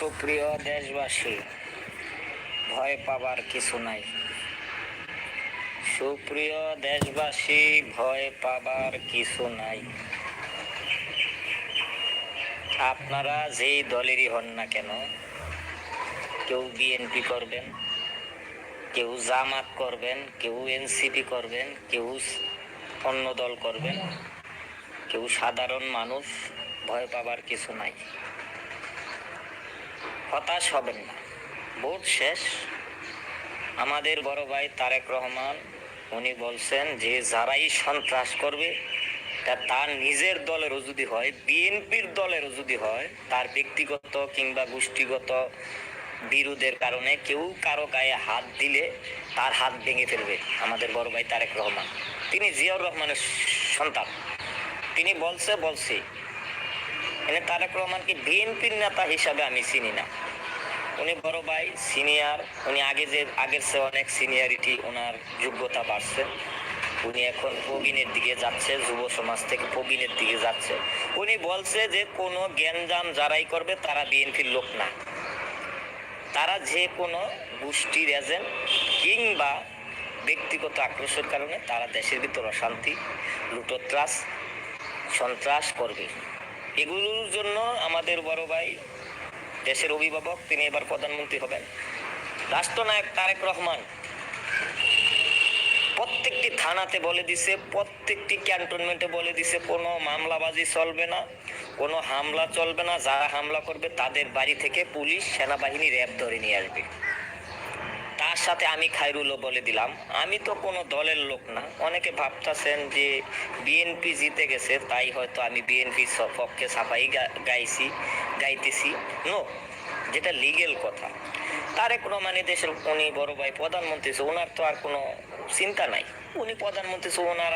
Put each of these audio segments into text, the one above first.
সুপ্রিয় দেশবাসী, ভয় পাবার কিছু নাই। সুপ্রিয় দেশবাসী, ভয় পাবার কিছু নাই। আপনারা যেই দলেরই হন না কেন, কেউ বিএনপি করবেন, কেউ জামাত করবেন, কেউ এনসিপি করবেন, কেউ অন্য দল করবেন, কেউ সাধারণ মানুষ, ভয় পাবার কিছু নাই। হতাশ হবেন না। ভোট শেষ। আমাদের বড় ভাই তারেক রহমান, উনি বলছেন যে যারাই সন্ত্রাস করবে, তা তার নিজের দলেরও যদি হয়, বিএনপির দলেরও যদি হয়, তার ব্যক্তিগত কিংবা গোষ্ঠীগত বিরোধের কারণে কেউ কারও গায়ে হাত দিলে তার হাত ভেঙে ফেলবে আমাদের বড় ভাই তারেক রহমান। তিনি জিয়াউর রহমানের সন্তান। তিনি বলছে বলছে মানে তারেক রহমানকে বিএনপির নেতা হিসাবে আমি চিনি না। উনি বড় ভাই সিনিয়র উনি আগে যে, আগের চেয়ে অনেক সিনিয়রিটি ওনার যোগ্যতা বাড়ছে। উনি এখন প্রবীণের দিকে যাচ্ছে, যুব সমাজ থেকে প্রবীণের দিকে যাচ্ছে। উনি বলছে যে কোনো জ্ঞানজাম যারাই করবে তারা বিএনপির লোক না। তারা যে কোনো গোষ্ঠীর এজেন্ট কিংবা ব্যক্তিগত আক্রোশের কারণে তারা দেশের ভিতর অশান্তি, লুটোত্রাস, সন্ত্রাস করবে। এগুলোর জন্য আমাদের বড় ভাই দেশের অভিভাবক, তিনি এবার প্রধানমন্ত্রী হবেন। রাষ্ট্রনায়ক তারেক রহমান প্রত্যেকটি থানাতে বলে দিছে, প্রত্যেকটি ক্যান্টনমেন্টে বলে দিছে, কোনো মামলাবাজি চলবে না, কোনো হামলা চলবে না, যারা হামলা করবে তাদের বাড়ি থেকে পুলিশ, সেনাবাহিনী র্যাব ধরে নিয়ে আসবে। সাথে আমি খাইরুলও বলে দিলাম। আমি তো কোনো দলের লোক না। অনেকে ভাবতেছেন যে বিএনপি জিতে গেছে, তাই হয়তো আমি বিএনপি পক্ষে সাফাই গাইছি, গাইতেছি। নো যেটা লিগেল কথা। তার তারেক রহমানি দেশের উনি বড় ভাই প্রধানমন্ত্রী ওনার তো আর কোনো চিন্তা নাই। উনি প্রধানমন্ত্রী ওনার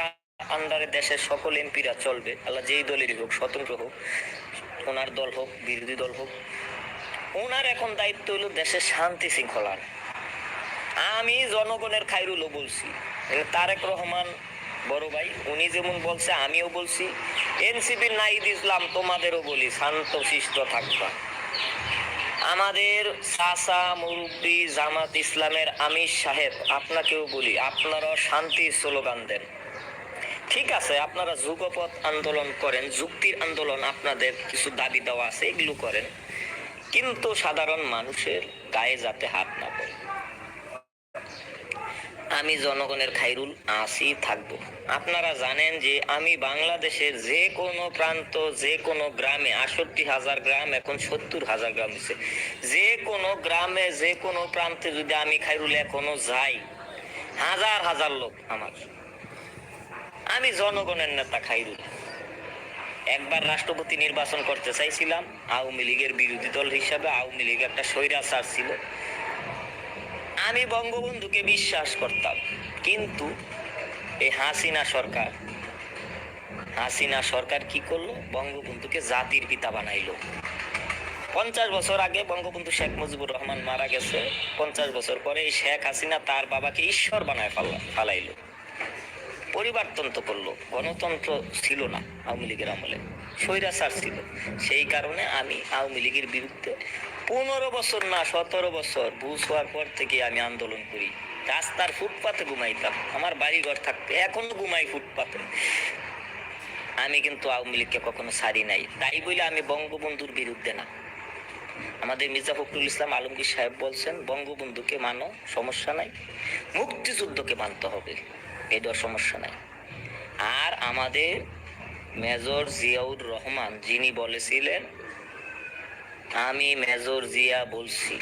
আন্ডারে দেশের সকল এমপিরা চলবে। আল্লাহ যেই দলেরই হোক, স্বতন্ত্র হোক ওনার দল হোক, বিরোধী দল হোক। ওনার এখন দায়িত্ব হলো দেশের শান্তি শৃঙ্খলার। আমি জনগণের খাইরুলও বলছি। তারেক রহমান বড় ভাই, উনি যেমন বলছে, আমিও বলছি। এনসিপির নাইদ ইসলাম, তোমাদেরও বলি, শান্ত, শিষ্ট থাকবা। আমাদের সাসা, মুরব্বী, জামাত ইসলামের আমির সাহেব, আপনাকেও বলি আপনারাও শান্তির স্লোগান দেন। ঠিক আছে, আপনারা যুগপথ আন্দোলন করেন, যুক্তির আন্দোলন আপনাদের কিছু দাবি দেওয়া আছে, এগুলো করেন। কিন্তু সাধারণ মানুষের গায়ে যাতে হাত না পড়ে। আমি জনগণের খাইরুল আসি, থাকব। আপনারা জানেন যে আমি বাংলাদেশের যে কোনো প্রান্ত, যে কোনো গ্রামে আষট্টি হাজার গ্রাম, এখন সত্তর হাজার গ্রাম হচ্ছে যে কোনো গ্রামে, যে কোনো প্রান্তে যদি আমি খাইরুল এখনও যাই, হাজার হাজার লোক আমার। আমি জনগণের নেতা খাইরুল। একবার রাষ্ট্রপতি নির্বাচন করতে চাইছিলাম, আওয়ামী লীগের বিরোধী দল হিসাবে আওয়ামী লীগ একটা স্বৈরাচার ছিল। আমি বঙ্গবন্ধুকে বিশ্বাস করতাম, কিন্তু এই হাসিনা সরকার হাসিনা সরকার কি করল? বঙ্গবন্ধুকে জাতির পিতা বানাইলো। পঞ্চাশ বছর আগে বঙ্গবন্ধু শেখ মুজিবুর রহমান মারা গেছে, পঞ্চাশ বছর পরে এই শেখ হাসিনা তার বাবাকে ঈশ্বর বানায় ফালা, ফালাইলো। পরিবারতন্ত্র করল, গণতন্ত্র ছিল না আওয়ামী লীগের আমলে, স্বৈরাচার ছিল। সেই কারণে আমি আওয়ামী লীগের বিরুদ্ধে পনেরো বছর না, সতেরো বছর। বুঝ হওয়ার পর থেকে আমি আন্দোলন করি। রাস্তার ফুটপাতে ঘুমাইতাম। আমার বাড়ি ঘর থাকতে। এখনও ঘুমাই ফুটপাতে। আমি কিন্তু আওয়ামী লীগকে কখনো ছাড়ি নাই। তাই বলে আমি বঙ্গবন্ধুর বিরুদ্ধে না। আমাদের মির্জা ফখরুল ইসলাম আলমগীর সাহেব বলছেন, বঙ্গবন্ধুকে মানো, সমস্যা নাই। মুক্তিযুদ্ধকে মানতে হবে। এটার সমস্যা নাই। আর আমাদের মেজর জিয়াউর রহমান, যিনি বলেছিলেন আমি মেজর জিয়া বলছি।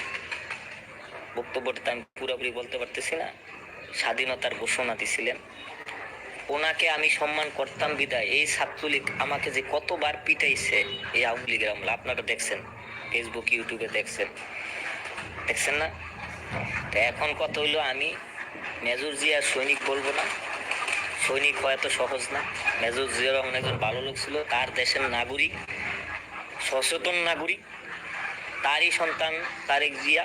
বক্তব্যটা আমি পুরোপুরি বলতে পারতেছি না। স্বাধীনতার ঘোষণা দিছিলেন। ওনাকে আমি সম্মান করতাম বিদায়। এই ছাত্রলীগ আমাকে যে কতবার পিটাইছে এই আওয়ামী লীগের আমলে, আপনারা দেখছেন ফেসবুক ইউটিউবে দেখছেন। দেখছেন না? তো এখন কত হইল আমি মেজর জিয়ার সৈনিক বলব না। সৈনিক হওয়া এত সহজ না। মেজর জিয়া রহমান একজন ভালো লোক ছিল, তার দেশের নাগরিক, সচেতন নাগরিক। তারই সন্তান, তারেক জিয়া,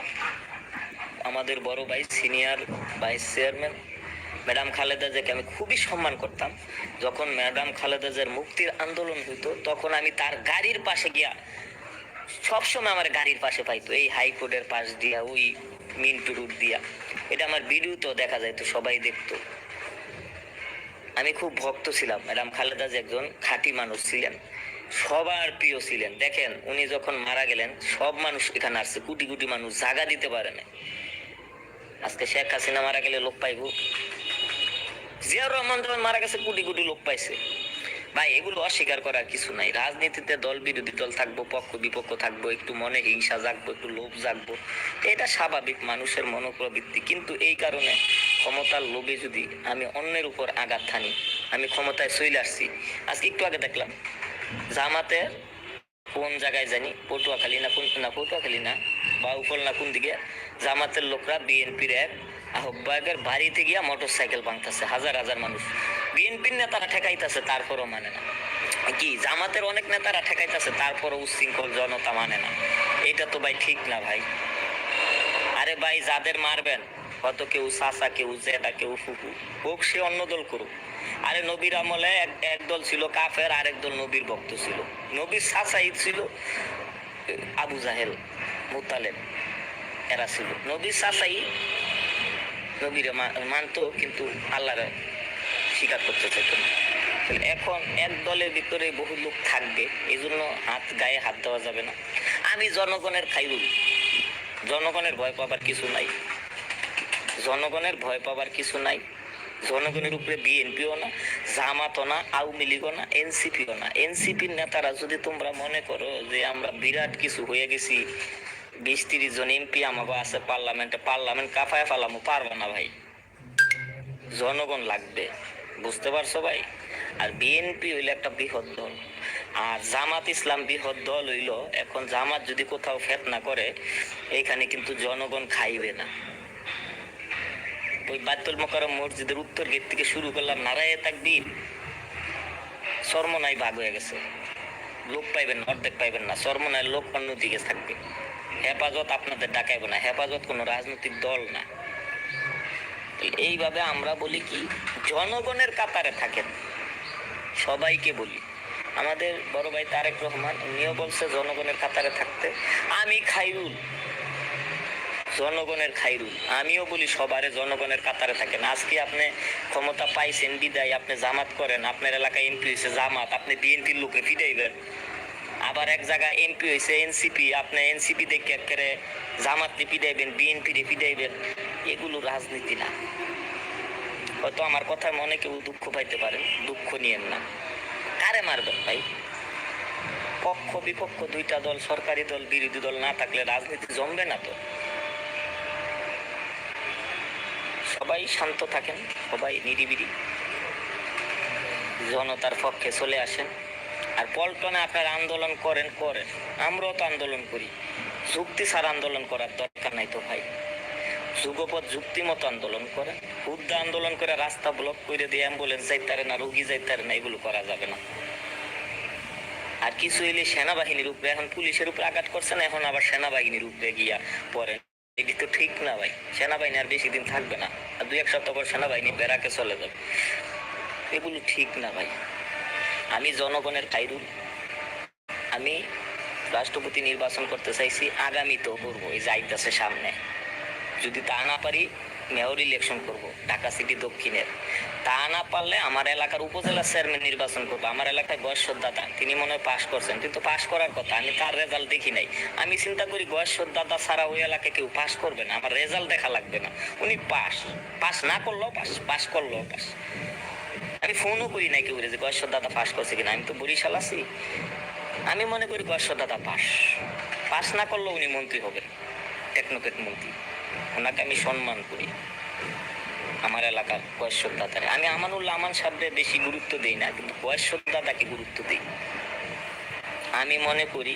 আমাদের বড় ভাই senior vice chairman madam Khaleda জিয়াকে আমি খুবই সম্মান করতাম। যখন ম্যাডাম খালেদা জিয়ার মুক্তির আন্দোলন হইতো, তখন আমি তার গাড়ির পাশে গিয়া সবসময় আমার গাড়ির পাশে পাইতো। এই হাইকোর্টের পাশ দিয়া, ওই মিন্টু রুট দিয়া। এটা আমার ভিডিও দেখা যায় তো সবাই দেখতো। আমি খুব ভক্ত ছিলাম। ম্যাডাম খালেদা যে একজন খাঁটি মানুষ ছিলেন। সবার প্রিয় ছিলেন। দেখেন, উনি যখন মারা গেলেন, সব মানুষ এখানে আসছে। কোটি কোটি মানুষ, জাগা দিতে পারে না আজকে শেখ হাসিনা মারা গেলে লোক পাইব। জিয়াউর রহমান যখন মারা গেছে, কোটি কোটি লোক পাইছে। ভাই, এগুলো অস্বীকার করার কিছু নাই। রাজনীতিতে দল বিরোধী দল থাকব, পক্ষ বিপক্ষ থাকব, একটু মনে হিংসা জাগবো, একটু লোভ জাগবো। এটা স্বাভাবিক মানুষের মনোপ্রবৃত্তি। কিন্তু এই কারণে ক্ষমতার লোভে যদি আমি অন্যের উপর আঘাত থানি আমি ক্ষমতায় চলে আসছি। আজকে একটু আগে দেখলাম জামাতে কোন জায়গায় জানি, পটুয়াখালী না কোন না পটুয়াখালী না বাউফল না কোন দিকে, জামাতের লোকরা বিএনপির এক আহ্বায়কের বাড়িতে গিয়া মোটর সাইকেল ভাঙতেছে হাজার হাজার মানুষ। বিএনপির নেতারা ঠেকাইতেছে, তারপরও মানে না। কি, জামাতের অনেক নেতারা ঠেকাইতেছে, তারপরও উচ্ছৃঙ্খল জনতা মানে না। এটা তো ভাই ঠিক না ভাই। আরে ভাই, যাদের মারবেন, হয়তো কেউ সাসা কেউ জেদা কেউ ফুকু হোক সে অন্য দল করুক। আরে নবীর আমলে এক এক দল ছিল কাফের আর একদল নবীর ভক্ত ছিল। নবীর সাসাই ছিল, আবু জাহেল, মুতালেব, এরা ছিল। নবীর সাসাই নবীরে মানতো, কিন্তু আল্লাহর স্বীকার করতে চাইতো না। এখন এক দলের ভিতরে বহু লোক থাকবে এই জন্য হাত, গায়ে হাত দেওয়া যাবে না। আমি জনগণের খাইরুল জনগণের ভয় পাবার কিছু নাই। জনগণের ভয় পাবার কিছু নাই। জনগণের উপরে বিএনপিও না, জামাতও না, আওয়ামী লীগও না, এনসিপিও না। এনসিপির নেতারা যদি তোমরা মনে করো যে আমরা বিরাট কিছু হয়ে গেছি, বিশ তিরিশ জন এমপি আমাকে আছে পার্লামেন্টে, পার্লামেন্ট কাফায় ফালামো, পারবে না ভাই। জনগণ লাগবে, বুঝতে পারছ ভাই? আর বিএনপি হইল একটা বৃহৎ দল, আর জামাত ইসলাম বৃহৎ দল হইল, এখন জামাত যদি কোথাও ফেতনা করে, এখানে কিন্তু জনগণ খাইবে না। ওই বাদ্যুল মোকারম মসজিদের উত্তর গেট থেকে শুরু করলাম নারায় তাকবীর। সর্বনাই ভাগ হয়ে গেছে। লোক পাইবেন না, অর্ধেক পাইবেন না। সর্বনায়ের লোক অন্যদিকে থাকবে। হেফাজত আপনাদের ডাকাইব না। হেফাজত কোনো রাজনৈতিক দল না। এইভাবে আমরা বলি কি জনগণের কাতারে থাকেন। সবাইকে বলি। আমাদের বড় ভাই তারেক রহমান উনিও বলছে জনগণের কাতারে থাকতে। আমি খাইরুল জনগণের খাইরুল আমিও বলি সবারে জনগণের কাতারে থাকেন। আজকে আপনি ক্ষমতা পাইছেন, বিদায় আপনি জামাত করেন, আপনার এলাকায় এমপি হয়েছে জামাত, আপনি বিএনপির লোকে ফিরাইবেন আবার এক জায়গায় এমপি হয়েছে এনসিপি, আপনি এনসিপি দেখে একেবারে জামাতকে বিএনপি রে পিটাইবেন এগুলো রাজনীতি না। হয়তো আমার কথা মনে কেউ দুঃখ পাইতে পারেন দুঃখ নিয়েন না। কারে মারবেন ভাই? পক্ষ বিপক্ষ দুইটা দল, সরকারি দল, বিরোধী দল না থাকলে রাজনীতি জমবে না তো। সবাই শান্ত থাকেন, সবাই নিরিবিরি জনতার পক্ষে চলে আসেন। আর পল্টনে আপনার আন্দোলন করেন করেন। আমরাও তো আন্দোলন করি। যুক্তি ছাড়া আন্দোলন করার দরকার নাই তো ভাই। যুগপথ যুক্তি মতো আন্দোলন করে উদ্যা আন্দোলন করে রাস্তা ব্লক করে দিয়ে অ্যাম্বুলেন্স যাইতারে না, রুগী যাইতারে না, এগুলো করা যাবে না। আর কিছু এলে সেনাবাহিনীর উপরে, এখন পুলিশের উপরে আঘাত করছে না, এখন আবার সেনাবাহিনীর উপরে গিয়া পড়েন। এটি ঠিক না ভাই। সেনাবাহিনী আর বেশি দিন থাকবে না। আর দুই এক সপ্তাহ পর সেনাবাহিনী বেড়াকে চলে যাবে। এগুলো ঠিক না ভাই। আমি জনগণের খাইরুল। আমি রাষ্ট্রপতি নির্বাচন করতে চাইছি, আগামীতেও করব, এই যাইতেছে সামনে। যদি তা না পারি মেয়র ইলেকশন করব, ঢাকা সিটি দক্ষিণের। তা না পারলে আমার এলাকার উপজেলা চেয়ারম্যান নির্বাচন করব। আমার এলাকায় বয়সদাতা তিনি মনে হয় পাশ করছেন, কিন্তু পাশ করার কথা, আমি তার রেজাল্ট দেখি নাই। আমি চিন্তা করি বয়সদাতা ছাড়া ওই এলাকায় কেউ পাশ করবে না, আমার রেজাল্ট দেখা লাগবে না। উনি পাস পাস না করলেও পাস পাস করলেও পাস আমি ফোনও করি নাই কেউ যে গয়েশ্বর দাদা পাস করছে কিনা, আমি তো বরিশাল আছি। আমি মনে করি গয়েশ্বর দাদা পাস পাস না করলেও উনি মন্ত্রী হবেন টেকনোকেট মন্ত্রী। ওনাকে আমি সম্মান করি। আমার এলাকার গয়েশ্বর দাদারে। আমি আমানুল্লাহ আমান সাহেবরে বেশি গুরুত্ব দিই না, কিন্তু গয়েশ্বর দাদাকে গুরুত্ব দিই। আমি মনে করি,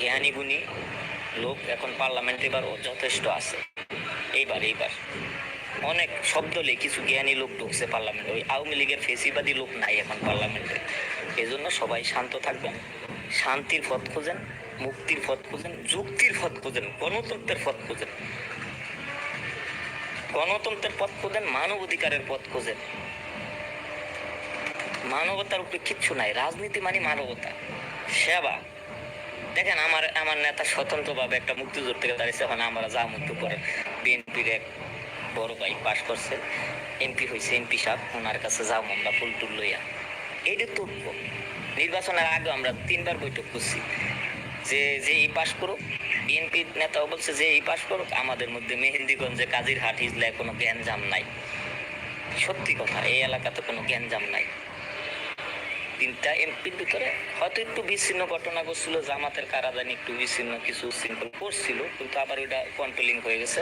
জ্ঞানী গুণী লোক এখন পার্লামেন্টে এবার যথেষ্ট আছে। এইবার এইবার। অনেক শব্দলে কিছু জ্ঞানী লোক ঢুকছে পার্লামেন্টে। ওই আওয়ামী লীগের ফেসিবাদী লোক নাই এখন পার্লামেন্টে। এই জন্য সবাই শান্ত থাকবেন। শান্তির পথ খোঁজেন, মুক্তির পথ খোঁজেন, যুক্তির পথ খোঁজেন, গণতন্ত্রের পথ খোঁজেন। গণতন্ত্রের পথ খোঁজেন মানব অধিকারের পথ খোঁজেন। মানবতার উপরে কিচ্ছু নাই, রাজনীতি মানে মানবতা। সেবা। দেখেন আমার আমার নেতা স্বতন্ত্রভাবে একটা মুক্তিযুদ্ধ থেকে দাঁড়িয়েছে, এখন আমরা যা মুক্তি করে বিএনপির এক বড় ভাই পাস করছে এমপি হয়েছে এমপি সাহেব, ওনার কাছে যাও আমরা ফুল টুল লইয়া। এইটা তুলব নির্বাচনের আগে আমরা তিনবার বৈঠক করছি, যে যে এই পাশ করুক বিএনপি নেতাও বলছে যে, এই পাশ করুক, আমাদের মধ্যে মেহেন্দিগঞ্জে কাজীর হাট হিজলায় কোনো জ্ঞানজাম নাই। সত্যি কথা, এই এলাকাতে কোনো জ্ঞানজাম নাই। তিনটা এমপির ভিতরে হয়তো একটু বিচ্ছিন্ন ঘটনা করছিল জামাতের কারাদানি একটু বিচ্ছিন্ন কিছু শৃঙ্খল করছিল, কিন্তু আবার ওটা কন্ট্রোলিং হয়ে গেছে।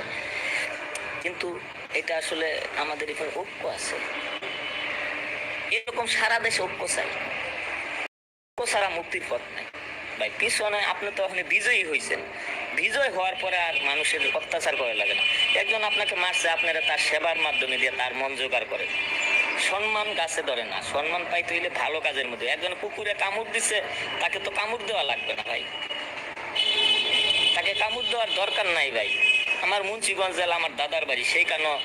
কিন্তু এটা আসলে আমাদের এখানে ঐক্য আছে। এরকম সারা দেশে ঐক্য চাই। ঐক্য ছাড়া মুক্তির পথ নাই। ভাই, পিছনে আপনি তো ওখানে বিজয়ী হয়েছেন বিজয় হওয়ার পরে আর মানুষের অত্যাচার করে লাগে না। একজন আপনাকে মারছে, আপনারা তার সেবার মাধ্যমে দিয়ে তার মন জোগাড় করে। সম্মান গাছে ধরে না। সম্মান পাইতে হইলে ভালো কাজের মধ্যে। একজন কুকুরে কামড় দিছে, তাকে তো কামড় দেওয়া লাগবে না ভাই। তাকে কামড় দেওয়ার দরকার নাই ভাই। আমার মুন্সিগঞ্জ জেলা আমার দাদার বাড়ি সেই সেইখানেও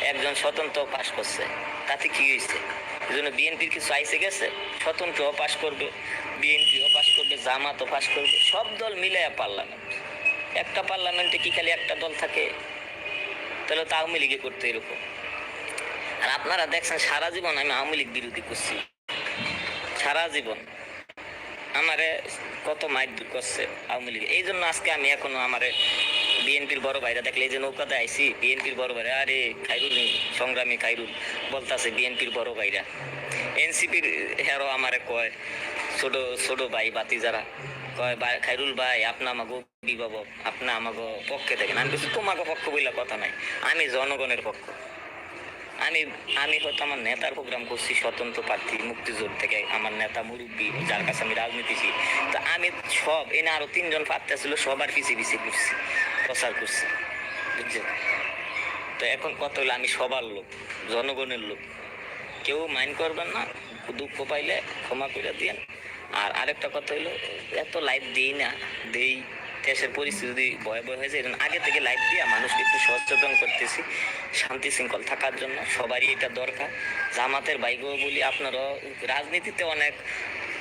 একজন স্বতন্ত্র পাশ করছে। তাতে কি হয়েছে এই জন্য বিএনপির কিছু আইসে গেছে? স্বতন্ত্রও পাশ করবে, বিএনপিও পাশ করবে, জামাতও পাশ করবে, সব দল মিলে পার্লামেন্ট একটা পার্লামেন্টে কি খালি একটা দল থাকে? তাহলে তো আওয়ামী লীগে করতে এরকম। আর আপনারা দেখছেন, সারা জীবন আমি আওয়ামী লীগ বিরোধী করছি। সারা জীবন। আমারে কত মাইর করছে আওয়ামী লীগ। এই জন্য আজকে আমি এখনও আমারে বিএনপির বড় ভাইরা দেখলে, এই যে নৌকাতে আইসি বিএনপির বড় ভাইরা, আরে খাইরুল সংগ্রামী খাইরুল, বলতাছে বিএনপির বড় ভাইরা। এনসিপির হেরো আমারে কয়, ছোট ছোট ভাই, বাতি যারা। কয় ভাই, খাইরুল ভাই, আপনা আমাকে অভিভাবক, আপনা আমাকে পক্ষে দেখেন। আমি বলছি তোমাকে পক্ষ বললে কথা নাই, আমি জনগণের পক্ষ। আমি আমি হয়তো আমার নেতার প্রোগ্রাম করছি, স্বতন্ত্র প্রার্থী, মুক্তিযুদ্ধ থেকে আমার নেতা মুরব্বী, যার কাছে আমি রাজনীতি শিখি তো আমি সব, এনে আরও তিনজন প্রার্থী ছিল সবার পিছিয়ে পিছিয়ে করছি প্রচার করছি, বুঝছেন? তো এখন কত হলো, আমি সবার লোক, জনগণের লোক। কেউ মাইন্ড করবেন না, দুঃখ পাইলে ক্ষমা করে দিয়েন। আর আরেকটা কথা হলো এত লাইভ দিই না, দেই, দেশের পরিস্থিতি ভয় ভয় হয়ে যায়, আগে থেকে লাইভ দিয়া মানুষকে একটু সচেতন করতেছি, শান্তি শৃঙ্খল থাকার জন্য, সবারই এটা দরকার। জামাতের বাইকেও বলি আপনারা রাজনীতিতে অনেক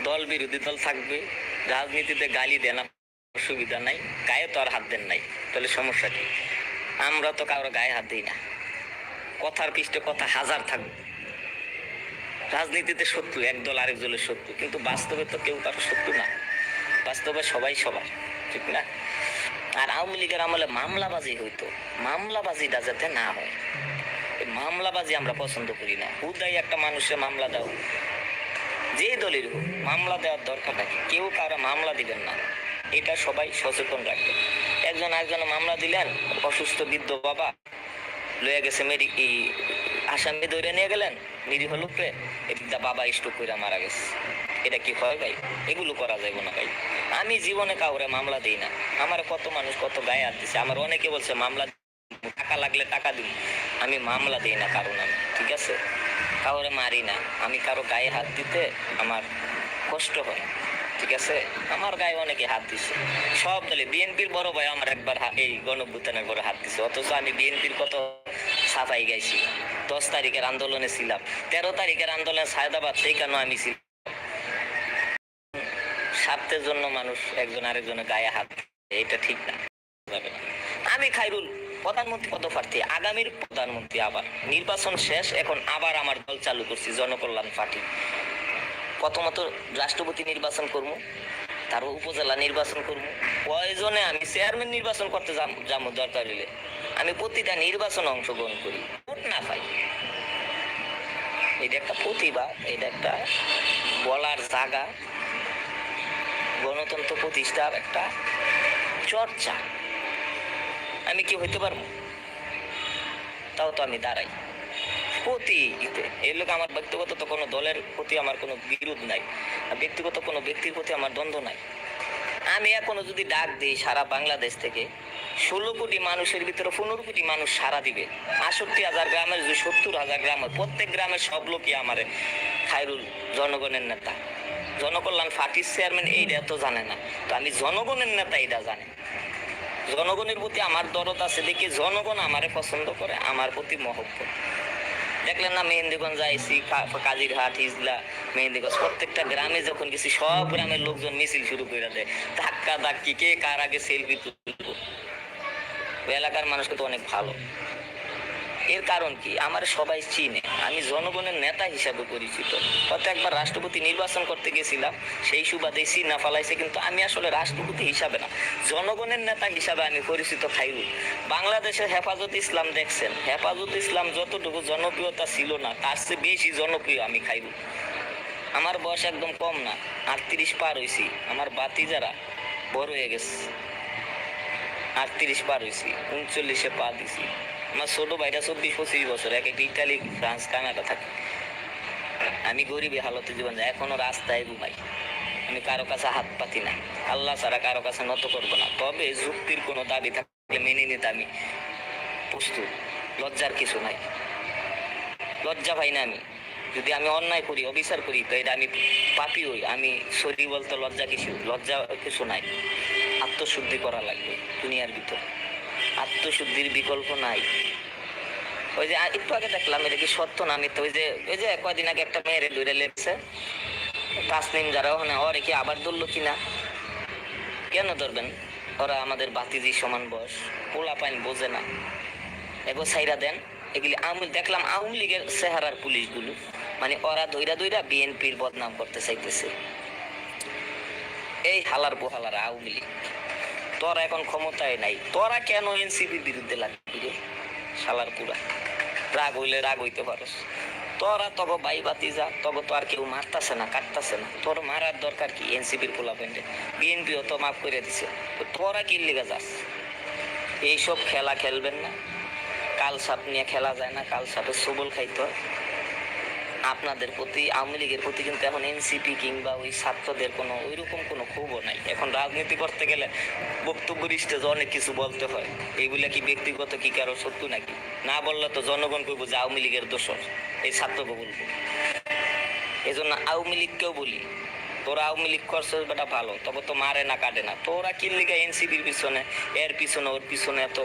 দল বিরোধী দল থাকবে, রাজনীতিতে গালি দেন অসুবিধা নাই, গায়ে তো আর হাত দেন নাই, তাহলে সমস্যা কি? আমরা তো কারও গায়ে হাত দিই না। কথার পৃষ্ঠে কথা হাজার থাকবে। রাজনীতিতে শত্রু, এক দল আরেক দলের শত্রু, কিন্তু বাস্তবে তো কেউ কারও শত্রু না। বাস্তবে সবাই সবার, ঠিক না? আর আওয়ামী লীগের আমলে মামলাবাজি হইতো। মামলাবাজিটা যাতে না হয় মামলাবাজি আমরা পছন্দ করি না। হুদাই একটা মানুষের মামলা দাও, যে দলের হোক, মামলা দেওয়ার দরকার থাকে কেউ কারও মামলা দিবেন না। এটা সবাই সচেতন রাখবে। একজন একজন মামলা দিলেন, অসুস্থ বৃদ্ধ বাবা, লয়ে গেছে মেডি এই আসামি ধরে নিয়ে গেলেন নিরীহ লোকরে এটা বাবা স্ট্রোক করে মারা গেছে। এটা কি হয় ভাই? এগুলো করা যাবে না ভাই। আমি জীবনে কাউরে মামলা দিই না। আমার কত মানুষ কত গায়ে হাত দিছে। আমার অনেকে বলছে, মামলা টাকা লাগলে টাকা দিব। আমি মামলা দিই না কারণ আমি ঠিক আছে? কাউরে মারি না। আমি কারও গায়ে হাত দিতে আমার কষ্ট হয়, ঠিক আছে? আমার গায়ে অনেকে হাত দিছে। সব দলে, বিএনপির বড় ভাই আমার একবার এই গণভ্যুত্থানের পরে হাত দিছে। অথচ আমি বিএনপির কত সাফাই গাইছি। দশ তারিখের আন্দোলনে ছিলাম। তেরো তারিখের আন্দোলনে সায়দাবাদ সেইখানেও আমি ছিলাম। স্বার্থের জন্য মানুষ একজন আরেকজনের গায়ে হাত এটা ঠিক না। আমি খাইরুল, প্রধানমন্ত্রী পদপ্রার্থী, আগামীর প্রধানমন্ত্রী আবার। নির্বাচন শেষ, এখন আবার আমার দল চালু করছি, জনকল্যাণ পার্টি। প্রথমত রাষ্ট্রপতি নির্বাচন করব। তারপর উপজেলা নির্বাচন করব। প্রয়োজনে আমি চেয়ারম্যান নির্বাচন করতে যাব দরকার হলে আমি প্রতিটা নির্বাচনে অংশগ্রহণ করি। ভোট না পাই। এটা একটা প্রতিভা, এটা একটা বলার জায়গা। গণতন্ত্র প্রতিষ্ঠার একটা চর্চা। আমি কি হইতে পারব? তাও তো আমি দাঁড়াই। প্রতি এই লোক আমার ব্যক্তিগত তো কোনো দলের প্রতি আমার কোনো বিরোধ নাই। ব্যক্তিগত কোনো ব্যক্তির প্রতি আমার দ্বন্দ্ব নাই। আমি এখনও যদি ডাক দিই সারা বাংলাদেশ থেকে, ষোলো কোটি মানুষের ভিতরে পনেরো কোটি মানুষ সারা দিবে। আষট্টি হাজার গ্রামের যে সত্তর হাজার গ্রামের প্রত্যেক গ্রামের সব লোকই আমারে খায়রুল জনগণের নেতা। জনকল্যাণ পার্টির চেয়ারম্যান এইটা তো জানে না। তো আমি জনগণের নেতা এটা জানে। জনগণের প্রতি আমার দরদ আছে দেখি জনগণ আমারে পছন্দ করে, আমার প্রতি মহব্বত। দেখলেন না মেহেন্দিগঞ্জ আইসি কাজিরহাট হিজলা, মেহেন্দিগঞ্জ, প্রত্যেকটা গ্রামে যখন গেছি, সব গ্রামের লোকজন মিছিল শুরু করে দেয়। ধাক্কা ধাক্কি কে কার আগে সেলফি তুলবো? এলাকার মানুষ কিন্তু অনেক ভালো। এর কারণ কি? আমার সবাই চিনে। আমি জনগণের নেতা হিসাবে পরিচিত। হয়তো একবার রাষ্ট্রপতি নির্বাচন করতে গেছিলাম, সেই সুবাদে চিনা ফালাইছে, কিন্তু আমি আসলে রাষ্ট্রপতি হিসাবে না। জনগণের নেতা হিসাবে আমি পরিচিত খাইরুল বাংলাদেশের হেফাজত ইসলাম দেখছেন। হেফাজত ইসলাম যতটুকু জনপ্রিয়তা ছিল না, তার চেয়ে বেশি জনপ্রিয় আমি খাইরুল আমার বয়স একদম কম না, আটত্রিশ পার হয়েছি আমার বাতি যারা বড় হয়ে গেছে। আটত্রিশ পার হয়েছি উনচল্লিশে পা দিছি। আমার ছোট ভাইটা চব্বিশ পঁচিশ বছর, এক একটা ইটালি ফ্রান্স, কানাডা থাকে। আমি গরিবী হালতে জীবন যায়, এখনও রাস্তায় ঘুমাই। আমি কারও কাছে হাত পাতি না। আল্লাহ ছাড়া কারও কাছে নত করব না। তবে যুক্তির কোনো দাবি থাকলে মেনে নিতে আমি প্রস্তুত। লজ্জার কিছু নাই। লজ্জা পাই না আমি। যদি আমি অন্যায় করি, অবিচার করি, তো এটা আমি পাপি হই। আমি সরি বলতে লজ্জা কিছু লজ্জা কিছু নাই। আত্মশুদ্ধি করা লাগবে দুনিয়ার ভিতর। আত্মশুদ্ধির বিকল্প নাই। ওই যে একটু আগে দেখলাম, এটা কি সত্য না আমি ওই যে ওই যে কয়দিন আগে একটা মেয়েরে দূরে লেগছে। তাসনিম যারা ওখানে, ওরে কি আবার ধরলো কিনা? কেন ধরবেন? ওরা আমাদের বাতিজি সমান বয়স পোলা পাইন বোঝে না। এগো সাইরা দেন, এগুলি আমি দেখলাম আওয়ামী লীগের চেহারার পুলিশগুলো। মানে ওরা দইরা দইরা বিএনপির বদনাম করতে চাইতেছে। এই হালার পোহালার আওয়ামী লীগ। তোরা এখন ক্ষমতায় নাই। তোরা কেন এনসিপির বিরুদ্ধে লাগবি রে? শালার পুরা। রাগ হইলে রাগ হইতে পারস। তোরা তবে বাই বাতি যা তবে তো আর কেউ মারতাছে না, কাটতাছে না। তোর মারার দরকার কি এনসিপির পোলা প্যান্ডে বিএনপিও তো মাফ করে দিছে। তোরা কি লিগা যাস? এইসব খেলা খেলবেন না। কাল সাপ নিয়ে খেলা যায় না কাল সাপের সবল খাইতে হয়। আপনাদের প্রতি, আওয়ামী লীগের প্রতি কিন্তু এখন এনসিপি কিংবা ওই ছাত্রদের কোনো ওই রকম কোনো ক্ষোভও নাই। এখন রাজনীতি করতে গেলে বক্তব্য স্টেজে অনেক কিছু বলতে হয় এইগুলা কি ব্যক্তিগত কি কারও সত্য নাকি? না বললে তো জনগণ করব যে আওয়ামী লীগের দোষর, এই ছাত্রকে বলব। এই জন্য আওয়ামী লীগকেও বলি, তোরা আওয়ামী লীগ করছিস বেটা ভালো, তবে তো মারে না কাটে না। তোরা কি লিগা এনসিপির পিছনে, এর পিছনে, ওর পিছনে এত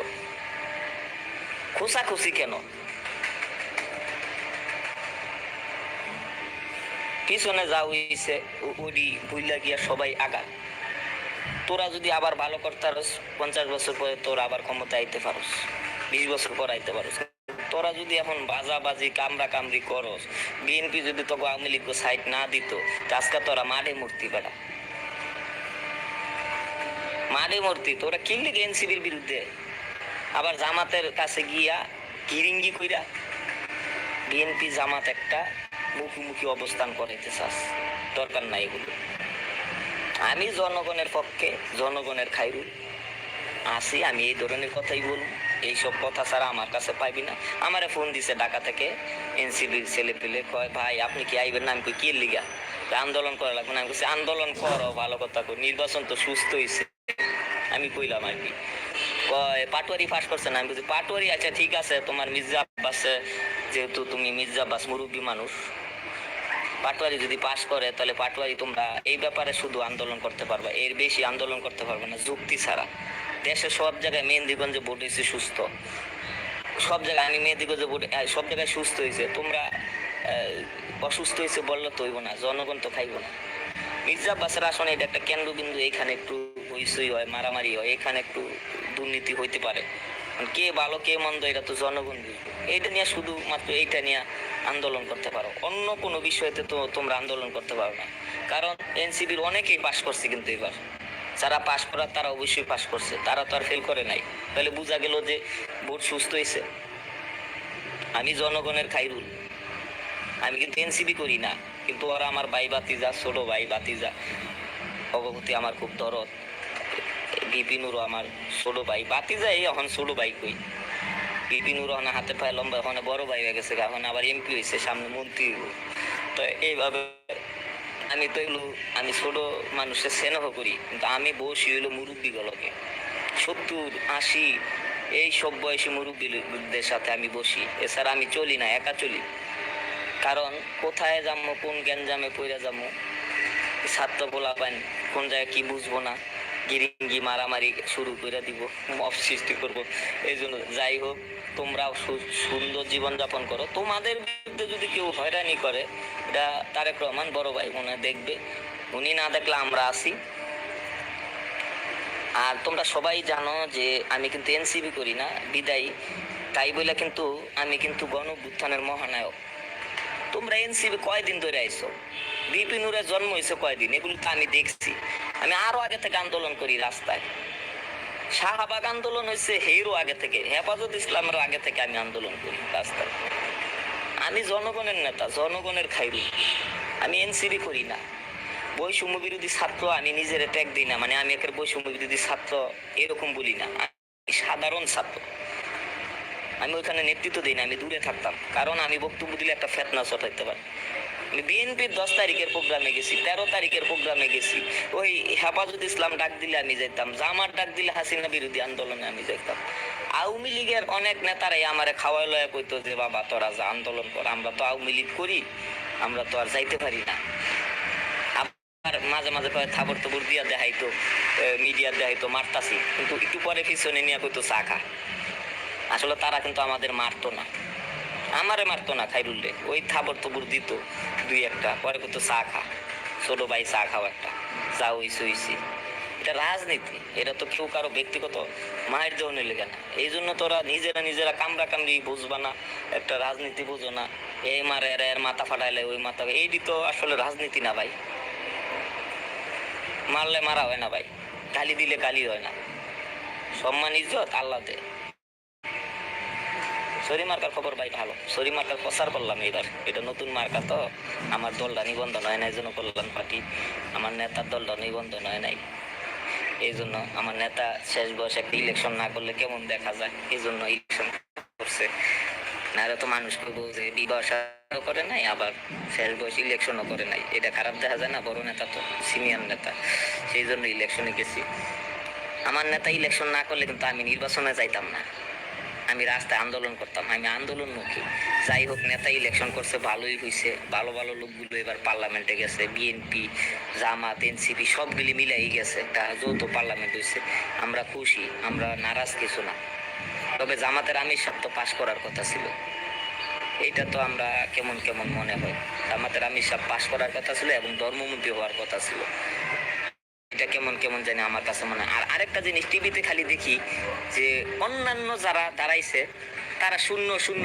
খুশাখুশি কেন? পিছনে যা হইছে ওডি বুইলা গিয়া সবাই আগা। তোরা যদি আবার ভালো করতে পারস পঞ্চাশ বছর পরে তোরা আবার ক্ষমতা আইতে পারস, বিশ বছর পর আইতে পারস। তোরা যদি এখন বাজাবাজি কামরা কামড়ি করস বিএনপি যদি তোকে আওয়ামী লীগ সাইড না দিত আজকে তোরা মাঠে মূর্তি বেড়া মাঠে মূর্তি, তোরা কি লিগে এনসিবির বিরুদ্ধে? আবার জামাতের কাছে গিয়া কিরিঙ্গি কইরা বিএনপি জামাত একটা মুখোমুখি অবস্থান করাইতে চাস, দরকার নাই এগুলো। আমি জনগণের পক্ষে, জনগণের খাইরুল আসি, আমি এই ধরনের কথাই বলব। এইসব কথা ছাড়া আমার কাছে পাইবি না। আমারে ফোন দিছে ঢাকা থেকে এনসিবির ছেলে পেলে কয়, ভাই, আপনি কি আইবেন না? আমি কই, কি লিগা? আন্দোলন করা লাগবে না। আমি কইছি, আন্দোলন করো, ভালো কথা কই নির্বাচন তো সুস্থ হয়েছে আমি কইলাম আর কি। কয়, পাটোয়ারি ফাঁস করছে না? আমি বলছি পাটোয়ারি আচ্ছা ঠিক আছে। তোমার মির্জা আব্বাসে, যেহেতু তুমি মির্জা আব্বাস মুরব্বী মানুষ পাটোয়ারি যদি পাশ করে, তাহলে পাটোয়ারি তোমরা এই ব্যাপারে শুধু আন্দোলন করতে পারবে, এর বেশি আন্দোলন করতে পারবে না, যুক্তি ছাড়া। দেশে সব জায়গায় মেহেন্দিগঞ্জে ভোট হয়েছে সুস্থ। সব জায়গায়, আমি মেহেন্দিগঞ্জে ভোট সব জায়গায় সুস্থ হয়েছে। তোমরা অসুস্থ হয়েছে বললে তো হইব না, জনগণ তো খাইব না। মির্জা আব্বাসের আসনে এটা একটা কেন্দ্রবিন্দু, এখানে একটু হইসই হয়, মারামারি হয়, এখানে একটু দুর্নীতি হইতে পারে। কে ভালো, কে মন্দ, এটা তো জনগণ এইটা নিয়ে শুধুমাত্র এইটা নিয়ে আন্দোলন করতে পারো। অন্য কোনো বিষয়তে তো তোমরা আন্দোলন করতে পারো না। কারণ এনসিবির অনেকেই পাশ করছে কিন্তু এবার। যারা পাশ করার, তারা অবশ্যই পাশ করছে। তারা তো আর ফেল করে নাই। তাহলে বোঝা গেল যে ভোট সুস্থ হয়েছে। আমি জনগণের খাইরুল। আমি কিন্তু এনসিবি করি না। কিন্তু ওরা আমার ভাই বাতিজা ছোট ভাই বাতিজা ভগবতী আমার খুব দরদ। বিপিনুরও আমার ছোট ভাই। বাতিজা এই এখন ছোট ভাই কই? বিপিনুর এখন হাতে পায়ে লম্বা, এখন বড় ভাই হয়ে গেছে এখন আবার এমপি হয়েছে সামনে মন্ত্রী। তো এইভাবে আমি তো এগুলো, আমি ছোট মানুষের স্নেহ করি, কিন্তু আমি বসি হইল মুরব্বী গলকে। সত্তর, আশি, এই সব বয়সী মুরব্বীদের সাথে আমি বসি। এছাড়া আমি চলি না, একা চলি। কারণ কোথায় যাব কোন জ্ঞানজামে পইরা যাব ছাত্র পোলা পান কোন জায়গায় কি বুঝব না? গিরিঙ্গি মারামারি শুরু করে দিব, মব সৃষ্টি করব। এই জন্য যাই হোক, তোমরাও সুন্দর জীবনযাপন করো। তোমাদের বিরুদ্ধে যদি কেউ হয়রানি করে, এটা তারেক রহমান বড় ভাই মনে দেখবে। উনি না দেখলে আমরা আছি। আর তোমরা সবাই জানো যে আমি কিন্তু এনসিবি করি না, বিদায়ী। তাই বলে কিন্তু আমি কিন্তু গণ মহানায়ক। তোমরা এনসিবি কয়দিন ধরে আইছো? বিপিনুরের জন্ম হয়েছে কয়দিন? এগুলো তো আমি দেখছি। আমি আরও আগে থেকে আন্দোলন করি রাস্তায়। শাহবাগ আন্দোলন হয়েছে হেরও আগে থেকে, হেফাজত ইসলামের আগে থেকে আমি আন্দোলন করি রাস্তায়। আমি জনগণের নেতা, জনগণের খাইরু। আমি এনসিবি করি না। বৈষম্য বিরোধী ছাত্র আমি নিজের ট্যাগ দিই না মানে আমি একের বৈষম্য বিরোধী ছাত্র এরকম বলি না। সাধারণ ছাত্র। আমি ওইখানে নেতৃত্ব দিই না, আমি দূরে থাকতাম। কারণ আমি বক্তব্য দিলে একটা ফেতনা চটাইতে পারি। আমি বিএনপির দশ তারিখের প্রোগ্রামে গেছি, তেরো তারিখের প্রোগ্রামে গেছি। ওই হেফাজত ইসলাম ডাক দিলে আমি যেতাম জামার ডাক দিলে হাসিনা বিরোধী আন্দোলনে আমি যেতাম আওয়ামী লীগের অনেক নেতারাই আমারে খাওয়াই লয়া কইতো যে, বাবা, তোরা যা আন্দোলন কর, আমরা তো আওয়ামী লীগ করি, আমরা তো আর যাইতে পারি না। মাঝে মাঝে কয় থাবর তবর দিয়া দেখাইতো মিডিয়া দেখাইতো, মারতাছি। কিন্তু একটু পরে পিছনে নিয়ে কইতো, চা খা। আসলে তারা কিন্তু আমাদের মারতো না। আমারে মারতো না খাইরুল্লে ওই থাবর তবুর দিত, দুই একটা। পরে কত চা খা। ছোট ভাই, চা খাও একটা। চা হইছে, হইছি। এটা রাজনীতি। এটা তো কেউ কারও ব্যক্তিগত মায়ের দেওয়ানি লেগে না। এই জন্য তোরা নিজেরা নিজেরা কামড়া কামড়ি বুঝবা না। একটা রাজনীতি বুঝো না। এই মারে, এর এর মাথা ফাটাইলে ওই মাথা এইটি তো আসলে রাজনীতি না ভাই। মারলে মারা হয় না ভাই। গালি দিলে গালি হয় না। সম্মান ইজ্জত আল্লাহ দেয়। সরি মার্কার খবর ভাই ভালো। সরি মার্কার প্রচার করলাম এবার এটা নতুন মার্কা তো। আমার দলটা নিবন্ধন হয় নাই জন্য কল্যাণ পার্টি। আমার নেতার দলটা নিবন্ধন হয় নাই। এই জন্য আমার নেতা শেষ বয়সে একটা ইলেকশন না করলে কেমন দেখা যায়? এই জন্য ইলেকশন করছে। নাহলে তো মানুষ করব যে বিবাহ করে নাই, আবার শেষ বয়স ইলেকশনও করে নাই। এটা খারাপ দেখা যায় না? বড় নেতা তো সিনিয়র নেতা। সেই জন্য ইলেকশনে গেছি। আমার নেতা ইলেকশন না করলে কিন্তু আমি নির্বাচনে যাইতাম না। আমি রাস্তায় আন্দোলন করতাম। আমি আন্দোলনমুখী। যাই হোক, নেতা ইলেকশন করছে, ভালোই হয়েছে ভালো ভালো লোকগুলো এবার পার্লামেন্টে গেছে বিএনপি জামাত এনসিপি সবগুলি মিলাই গেছে। একটা যৌথ পার্লামেন্ট হয়েছে আমরা খুশি, আমরা নারাজ কিছু না। তবে জামাতের আমির সাহেব তো পাশ করার কথা ছিল। এইটা তো আমরা কেমন কেমন মনে হয়? জামাতের আমির সাহেব পাশ করার কথা ছিল এবং ধর্মমন্ত্রী হওয়ার কথা ছিল। এটা কেমন কেমন জানি আমার কাছে মনে হয়। আর আরেকটা জিনিস টিভিতে খালি দেখি যে অন্যান্য যারা দাঁড়াইছে, তারা শূন্য শূন্য